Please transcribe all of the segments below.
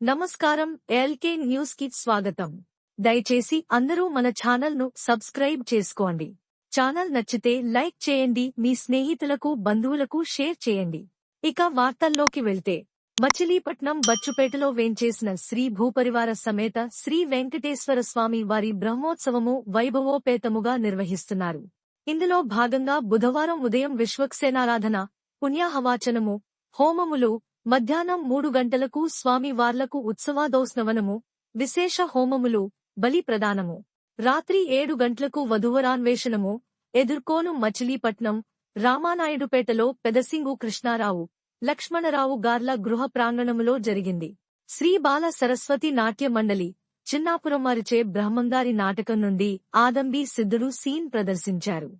నమస్కారం ఎల్కే న్యూస్కి స్వాగతం. దయచేసి అందరూ మన ఛానల్ను సబ్స్క్రైబ్ చేసుకోండి. ఛానల్ నచ్చితే లైక్ చేయండి మీ స్నేహితులకు బంధువులకు షేర్ చేయండి. ఇక వార్తల్లోకి వెళ్తే మచిలీపట్నం బచ్చుపేటలో వేంచేసిన శ్రీ భూపరివార సమేత శ్రీ వెంకటేశ్వర స్వామి వారి బ్రహ్మోత్సవము వైభవోపేతముగా నిర్వహిస్తున్నారు. ఇందులో భాగంగా బుధవారం ఉదయం విశ్వక్సేనారాధన పుణ్యాహవాచనము హోమములు మధ్యాహ్నం మూడు గంటలకు స్వామి వార్లకు ఉత్సవాదోస్నవనము విశేష హోమములు బలి ప్రదానము రాత్రి ఏడు గంటలకు వధువరాన్వేషణము ఎదుర్కోను మచిలీపట్నం రామానాయుడుపేటలో పెదసింగు కృష్ణారావు లక్ష్మణరావు గార్ల గృహ ప్రాంగణములో జరిగింది. శ్రీ బాల సరస్వతి నాట్య మండలి చిన్నాపురం అరిచే బ్రహ్మంగారి నాటకం నుండి ఆదంబి సిద్ధుడు సీన్ ప్రదర్శించారు.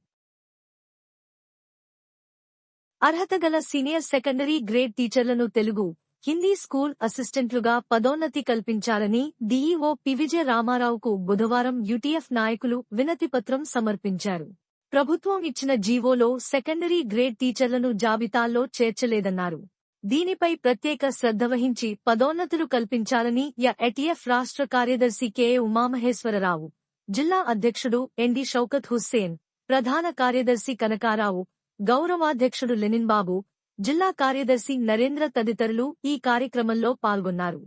అర్హత గల సీనియర్ సెకండరీ గ్రేడ్ టీచర్లను తెలుగు హిందీ స్కూల్ అసిస్టెంట్లుగా పదోన్నతి కల్పించాలని డీఈఓ పివిజయ రామారావుకు బుధవారం యుటిఎఫ్ నాయకులు వినతిపత్రం సమర్పించారు. ప్రభుత్వం ఇచ్చిన జీవోలో సెకండరీ గ్రేడ్ టీచర్లను జాబితాల్లో చేర్చలేదన్నారు. దీనిపై ప్రత్యేక శ్రద్ధ వహించి పదోన్నతులు కల్పించాలని ఎటిఎఫ్ రాష్ట్ర కార్యదర్శి కె ఉమామహేశ్వరరావు జిల్లా అధ్యక్షుడు ఎన్డి షౌకత్ హుస్సేన్ ప్రధాన కార్యదర్శి కనకారావు గౌరవాధ్యక్షుడు లెనిన్ బాబు జిల్లా కార్యదర్శి నరేంద్ర తదితరులు ఈ కార్యక్రమంలో పాల్గొన్నారు.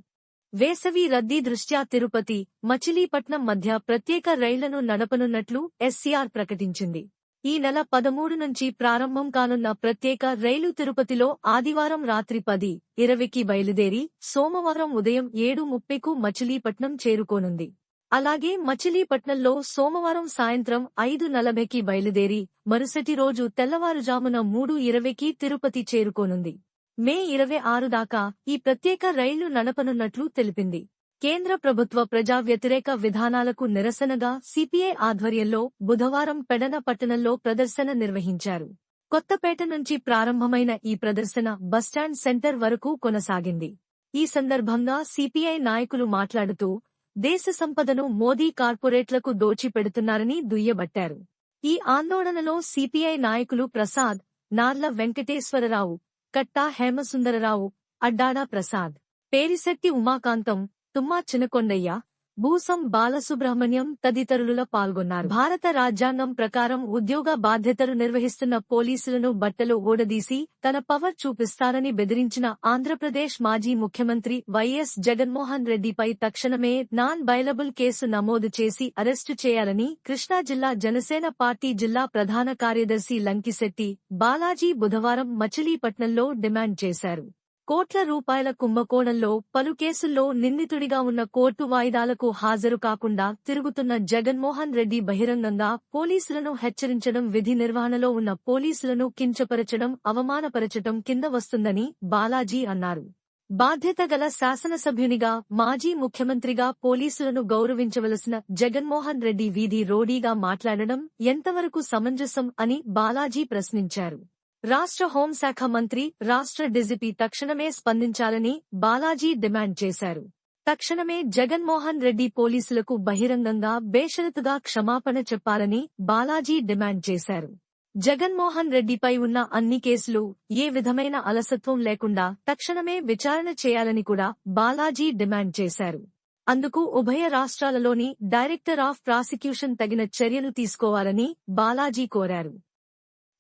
వేసవి రద్దీ దృష్ట్యా తిరుపతి మచిలీపట్నం మధ్య ప్రత్యేక రైళ్ళను నడపనున్నట్లు ఎస్సీఆర్ ప్రకటించింది. ఈ నెల పదమూడు నుంచి ప్రారంభం కానున్న ప్రత్యేక రైలు తిరుపతిలో ఆదివారం రాత్రి పది ఇరవైకి బయలుదేరి సోమవారం ఉదయం ఏడు ముప్పైకు మచిలీపట్నం చేరుకోనుంది. అలాగే మచిలీపట్నంలో సోమవారం సాయంత్రం ఐదు నలభైకి బయలుదేరి మరుసటి రోజు తెల్లవారుజామున మూడు ఇరవైకి తిరుపతి చేరుకోనుంది. మే ఇరవై ఆరు దాకా ఈ ప్రత్యేక రైళ్ళు నడపనున్నట్లు తెలిపింది. కేంద్ర ప్రభుత్వ ప్రజా వ్యతిరేక విధానాలకు నిరసనగా సిపిఐ ఆధ్వర్యంలో బుధవారం పెడన పట్టణంలో ప్రదర్శన నిర్వహించారు. కొత్తపేట నుంచి ప్రారంభమైన ఈ ప్రదర్శన బస్టాండ్ సెంటర్ వరకు కొనసాగింది. ఈ సందర్భంగా సిపిఐ నాయకులు మాట్లాడుతూ దేశ సంపదను మోదీ కార్పొరేట్లకు దోచిపెడుతున్నారని దుయ్యబట్టారు. ఈ ఆందోళనలో సిపిఐ నాయకులు ప్రసాద్ నార్ల వెంకటేశ్వరరావు కట్టా హేమసుందరరావు అడ్డాడా ప్రసాద్ పేరిశెట్టి ఉమాకాంతం తుమ్మా చినకొండయ్య భూసం బాలసుబ్రహ్మణ్యం తదితరులు పాల్గొన్నారు. భారత రాజ్యాంగం ప్రకారం ఉద్యోగ బాధ్యతలు నిర్వహిస్తున్న పోలీసులను బట్టలు ఓడదీసి తన పవర్ చూపిస్తారని బెదిరించిన ఆంధ్రప్రదేశ్ మాజీ ముఖ్యమంత్రి వైఎస్ జగన్మోహన్ రెడ్డిపై తక్షణమే నాన్ బైలబుల్ కేసు నమోదు చేసి అరెస్టు చేయాలని కృష్ణా జిల్లా జనసేన పార్టీ జిల్లా ప్రధాన కార్యదర్శి లంకిశెట్టి బాలాజీ బుధవారం మచిలీపట్నంలో డిమాండ్ చేశారు. కోట్ల రూపాయల కుంభకోణంలో పలు కేసుల్లో నిందితుడిగా ఉన్న కోర్టు వాయిదాలకు హాజరు కాకుండా తిరుగుతున్న జగన్మోహన్ రెడ్డి బహిరంగంగా పోలీసులను హెచ్చరించడం విధి నిర్వహణలో ఉన్న పోలీసులను కించపరచడం అవమానపరచడం కింద వస్తుందని బాలాజీ అన్నారు. బాధ్యత గల శాసనసభ్యునిగా మాజీ ముఖ్యమంత్రిగా పోలీసులను గౌరవించవలసిన జగన్మోహన్ రెడ్డి వీధి రోడీగా మాట్లాడడం ఎంతవరకు సమంజసం అని బాలాజీ ప్రశ్నించారు. రాష్ట్ర హోంశాఖ మంత్రి రాష్ట్ర డిజిపి తక్షణమే స్పందించాలని బాలాజీ డిమాండ్ చేశారు. తక్షణమే జగన్మోహన్ రెడ్డి పోలీసులకు బహిరంగంగా బేషరతుగా క్షమాపణ చెప్పాలని బాలాజీ డిమాండ్ చేశారు. జగన్మోహన్ రెడ్డిపై ఉన్న అన్ని కేసులు ఏ విధమైన అలసత్వం లేకుండా తక్షణమే విచారణ చేయాలని కూడా బాలాజీ డిమాండ్ చేశారు. అందుకు ఉభయ రాష్ట్రాలలోని డైరెక్టర్ ఆఫ్ ప్రాసిక్యూషన్ తగిన చర్యలు తీసుకోవాలని బాలాజీ కోరారు.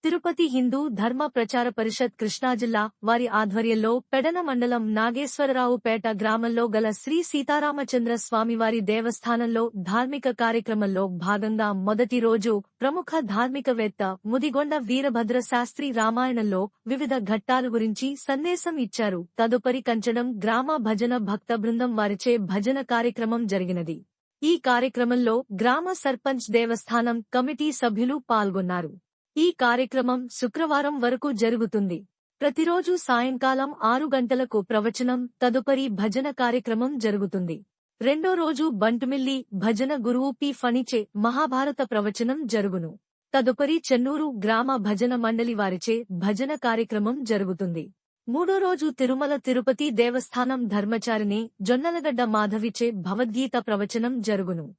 తిరుపతి హిందూ ధర్మ ప్రచార పరిషత్ కృష్ణా జిల్లా వారి ఆధ్వర్యంలో పెడన మండలం నాగేశ్వరరావుపేట గ్రామంలో గల శ్రీ సీతారామచంద్ర స్వామివారి దేవస్థానంలో ధార్మిక కార్యక్రమంలో భాగంగా మొదటి రోజు ప్రముఖ ధార్మికవేత్త ముదిగొండ వీరభద్ర శాస్త్రి రామాయణంలో వివిధ ఘట్టాల గురించి సందేశం ఇచ్చారు. తదుపరి కంచడం గ్రామ భజన భక్త బృందం వారిచే భజన కార్యక్రమం జరిగినది. ఈ కార్యక్రమంలో గ్రామ సర్పంచ్ దేవస్థానం కమిటీ సభ్యులు పాల్గొన్నారు. ఈ కార్యక్రమం శుక్రవారం వరకు జరుగుతుంది. ప్రతిరోజు సాయంకాలం ఆరు గంటలకు ప్రవచనం తదుపరి భజన కార్యక్రమం జరుగుతుంది. రెండో రోజు బంటుమిల్లి భజన గురువు పి. ఫణిచే మహాభారత ప్రవచనం జరుగును. తదుపరి చెన్నూరు గ్రామ భజన మండలి వారిచే భజన కార్యక్రమం జరుగుతుంది. మూడో రోజు తిరుమల తిరుపతి దేవస్థానం ధర్మచారిణి జొన్నలగడ్డ మాధవిచే భవద్గీత ప్రవచనం జరుగును.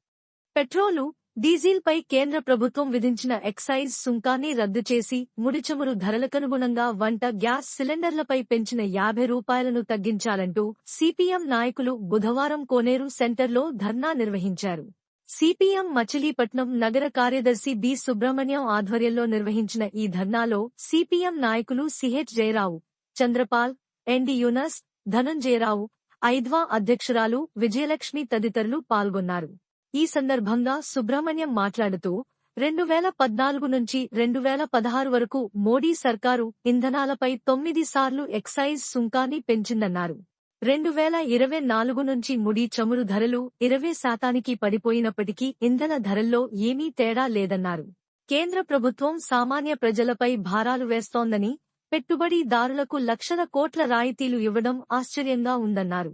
పెట్రోలు డీజిల్పై కేంద్ర ప్రభుత్వం విధించిన ఎక్సైజ్ సుంకాన్ని రద్దు చేసి ముడిచమురు ధరలకనుగుణంగా వంట గ్యాస్ సిలిండర్లపై పెంచిన యాభై రూపాయలను తగ్గించాలంటూ సిపిఎం నాయకులు బుధవారం కోనేరు సెంటర్లో ధర్నా నిర్వహించారు. సిపిఎం మచిలీపట్నం నగర కార్యదర్శి బి. సుబ్రహ్మణ్యం ఆధ్వర్యంలో నిర్వహించిన ఈ ధర్నాలో సిపిఎం నాయకులు సిహెచ్ జయరావు చంద్రపాల్ ఎన్డి యూనస్ ధనంజయరావు ఐద్వా అధ్యక్షురాలు విజయలక్ష్మి తదితరులు పాల్గొన్నారు. ఈ సందర్భంగా సుబ్రహ్మణ్యం మాట్లాడుతూ రెండు వేల పద్నాలుగు నుంచి రెండు వేల పదహారు వరకు మోడీ సర్కారు ఇంధనాలపై తొమ్మిది సార్లు ఎక్సైజ్ సుంకాన్ని పెంచిందన్నారు. రెండు వేల ఇరవై నాలుగు నుంచి ముడి చమురు ధరలు ఇరవై శాతానికి పడిపోయినప్పటికీ ఇంధన ధరల్లో ఏమీ తేడా లేదన్నారు. కేంద్ర ప్రభుత్వం సామాన్య ప్రజలపై భారాలు వేస్తోందని పెట్టుబడిదారులకు లక్షల కోట్ల రాయితీలు ఇవ్వడం ఆశ్చర్యంగా ఉందన్నారు.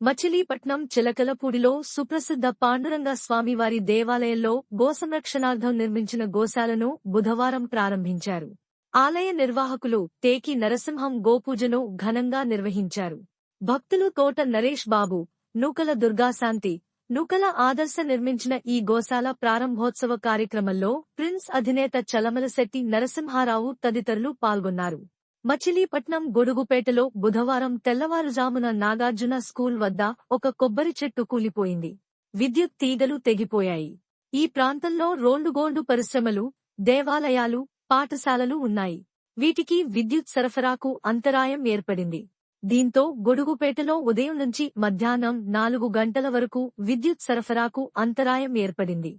మచిలీపట్నం చిలకలపూడిలో సుప్రసిద్ధ పాండురంగ స్వామివారి దేవాలయంలో గోసంరక్షణార్థం నిర్మించిన గోశాలను బుధవారం ప్రారంభించారు. ఆలయ నిర్వాహకులు తేకి నరసింహం గోపూజను ఘనంగా నిర్వహించారు. భక్తులు తోట నరేష్ బాబు నూకల దుర్గాశాంతి నూకల ఆదర్శ నిర్మించిన ఈ గోశాల ప్రారంభోత్సవ కార్యక్రమంలో ప్రిన్స్ అధినేత చలమలశెట్టి నరసింహారావు తదితరులు పాల్గొన్నారు. మచిలీపట్నం గొడుగుపేటలో బుధవారం తెల్లవారుజామున నాగార్జున స్కూల్ వద్ద ఒక కొబ్బరి చెట్టు కూలిపోయింది. విద్యుత్ తీగలు తెగిపోయాయి. ఈ ప్రాంతంలో రోల్డుగోల్డు పరిశ్రమలు దేవాలయాలు పాఠశాలలు ఉన్నాయి. వీటికి విద్యుత్ సరఫరాకు అంతరాయం ఏర్పడింది. దీంతో గొడుగుపేటలో ఉదయం నుంచి మధ్యాహ్నం నాలుగు గంటల వరకు విద్యుత్ సరఫరాకు అంతరాయం ఏర్పడింది.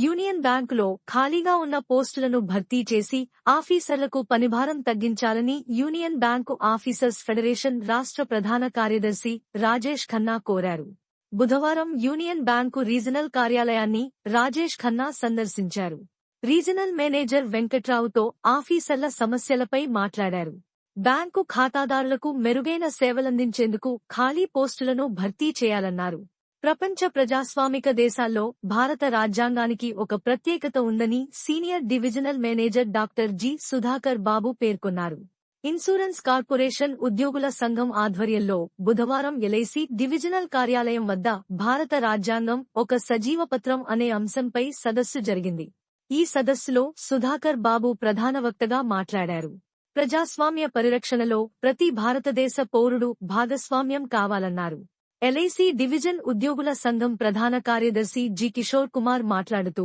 యూనియన్ బ్యాంకులో ఖాళీగా ఉన్న పోస్టులను భర్తీ చేసి ఆఫీసర్లకు పనిభారం తగ్గించాలని యూనియన్ బ్యాంకు ఆఫీసర్స్ ఫెడరేషన్ రాష్ట్ర ప్రధాన కార్యదర్శి రాజేష్ ఖన్నా కోరారు. బుధవారం యూనియన్ బ్యాంకు రీజనల్ కార్యాలయాన్ని రాజేష్ ఖన్నా సందర్శించారు. రీజనల్ మేనేజర్ వెంకట్రావుతో ఆఫీసర్ల సమస్యలపై మాట్లాడారు. బ్యాంకు ఖాతాదారులకు మెరుగైన సేవలందించేందుకు ఖాళీ పోస్టులను భర్తీ చేయాలన్నారు. ప్రపంచ ప్రజాస్వామిక దేశాల్లో భారత రాజ్యాంగానికి ఒక ప్రత్యేకత ఉందని senior divisional manager doctor G. Sudhakar Babu పేర్కొన్నారు. ఇన్సూరెన్స్ కార్పొరేషన్ ఉద్యోగుల సంఘం ఆధ్వర్యంలో బుధవారం ఎల్ఐసి డివిజనల్ కార్యాలయం వద్ద భారత రాజ్యాంగం ఒక సజీవపత్రం అనే అంశంపై సదస్సు జరిగింది. ఈ సదస్సులో సుధాకర్ బాబు ప్రధాన వక్తగా మాట్లాడారు. ప్రజాస్వామ్య పరిరక్షణలో ప్రతి భారతదేశ పౌరుడు భాగస్వామ్యం కావాలన్నారు. ఎల్ఐసి డివిజన్ ఉద్యోగుల సంఘం ప్రధాన కార్యదర్శి జి కిషోర్ కుమార్ మాట్లాడుతూ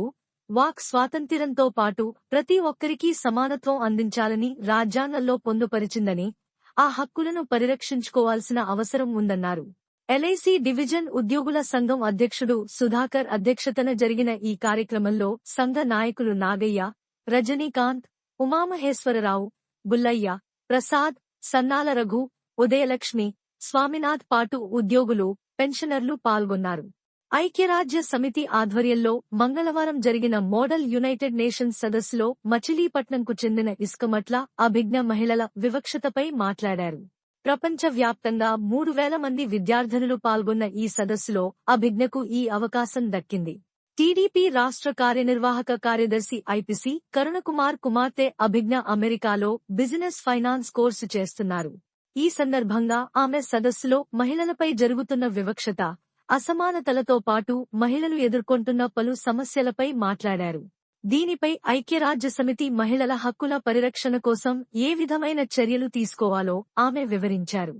వాక్ స్వాతంత్ర్యంతో పాటు ప్రతి ఒక్కరికీ సమానత్వం అందించాలని రాజ్యాంగంలో పొందుపరిచిందని ఆ హక్కులను పరిరక్షించుకోవాల్సిన అవసరం ఉందన్నారు. ఎల్ఐసి డివిజన్ ఉద్యోగుల సంఘం అధ్యక్షుడు సుధాకర్ అధ్యక్షతన జరిగిన ఈ కార్యక్రమంలో సంఘ నాయకులు నాగయ్య రజనీకాంత్ ఉమామహేశ్వరరావు బుల్లయ్య ప్రసాద్ సన్నాల రఘు ఉదయలక్ష్మి స్వామినాథ్ పాటు ఉద్యోగులు పెన్షనర్లు పాల్గొన్నారు. ఐక్యరాజ్య సమితి ఆధ్వర్యంలో మంగళవారం జరిగిన మోడల్ యునైటెడ్ నేషన్స్ సదస్సులో మచిలీపట్నంకు చెందిన ఇసుకమట్ల అభిజ్ఞ మహిళల వివక్షతపై మాట్లాడారు. ప్రపంచవ్యాప్తంగా మూడు వేల మంది విద్యార్థినులు పాల్గొన్న ఈ సదస్సులో అభిజ్ఞకు ఈ అవకాశం దక్కింది. టీడీపీ రాష్ట్ర కార్యనిర్వాహక కార్యదర్శి ఐపిసి కరుణకుమార్ కుమార్తె అభిజ్ఞ అమెరికాలో బిజినెస్ ఫైనాన్స్ కోర్సు చేస్తున్నారు. ఈ సందర్భంగా ఆమె సదస్సులో మహిళలపై జరుగుతున్న వివక్షత అసమానతలతో పాటు మహిళలు ఎదుర్కొంటున్న పలు సమస్యలపై మాట్లాడారు. దీనిపై ఐక్యరాజ్య సమితి మహిళల హక్కుల పరిరక్షణ కోసం ఏ విధమైన చర్యలు తీసుకోవాలో ఆమె వివరించారు.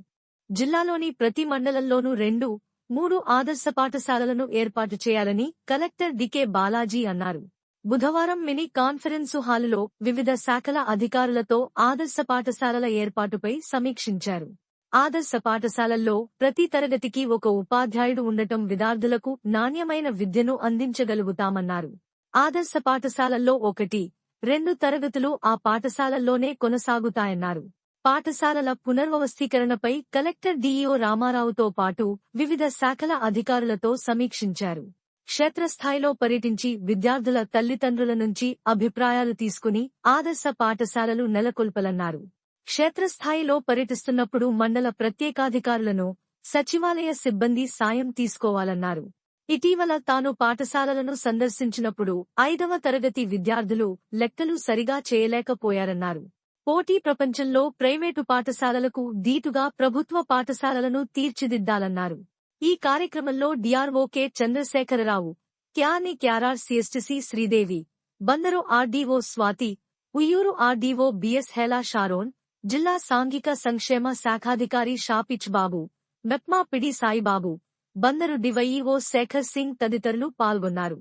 జిల్లాలోని ప్రతి మండలంలోనూ రెండు మూడు ఆదర్శ పాఠశాలలను ఏర్పాటు చేయాలని కలెక్టర్ డికే బాలాజీ అన్నారు. బుధవారం మినీ కాన్ఫరెన్సు హాలులో వివిధ శాఖల అధికారులతో ఆదర్శ పాఠశాలల ఏర్పాటుపై సమీక్షించారు. ఆదర్శ పాఠశాలల్లో ప్రతి తరగతికి ఒక ఉపాధ్యాయుడు ఉండటం విద్యార్థులకు నాణ్యమైన విద్యను అందించగలుగుతామన్నారు. ఆదర్శ పాఠశాలల్లో ఒకటి రెండు తరగతులు ఆ పాఠశాలల్లోనే కొనసాగుతాయన్నారు. పాఠశాలల పునర్వ్యవస్థీకరణపై కలెక్టర్ డీఈఓ రామారావుతో పాటు వివిధ శాఖల అధికారులతో సమీక్షించారు. క్షేత్రస్థాయిలో పర్యటించి విద్యార్థుల తల్లిదండ్రుల నుంచి అభిప్రాయాలు తీసుకుని ఆదర్శ పాఠశాలలు నెలకొల్పలన్నారు. క్షేత్రస్థాయిలో పర్యటిస్తున్నప్పుడు మండల ప్రత్యేకాధికారులను సచివాలయ సిబ్బంది సాయం తీసుకోవాలన్నారు. ఇటీవల తాను పాఠశాలలను సందర్శించినప్పుడు ఐదవ తరగతి విద్యార్థులు లెక్కలు సరిగా చేయలేకపోయారన్నారు. పోటీ ప్రపంచంలో ప్రైవేటు పాఠశాలలకు దీటుగా ప్రభుత్వ పాఠశాలలను తీర్చిదిద్దాలన్నారు. ఈ కార్యక్రమంలో డిఆర్ఓ కె చంద్రశేఖరరావు క్యాని క్యారార్ CSTC Sridevi Bandar RDO Swathi Vuyyuru RDO B S Sharon జిల్లా సాంఘిక సంక్షేమ శాఖాధికారి షాపిచ్ Babu MEPMA PD Saibabu Bandar DYEO Sekhar Singh తదితరులు పాల్గొన్నారు.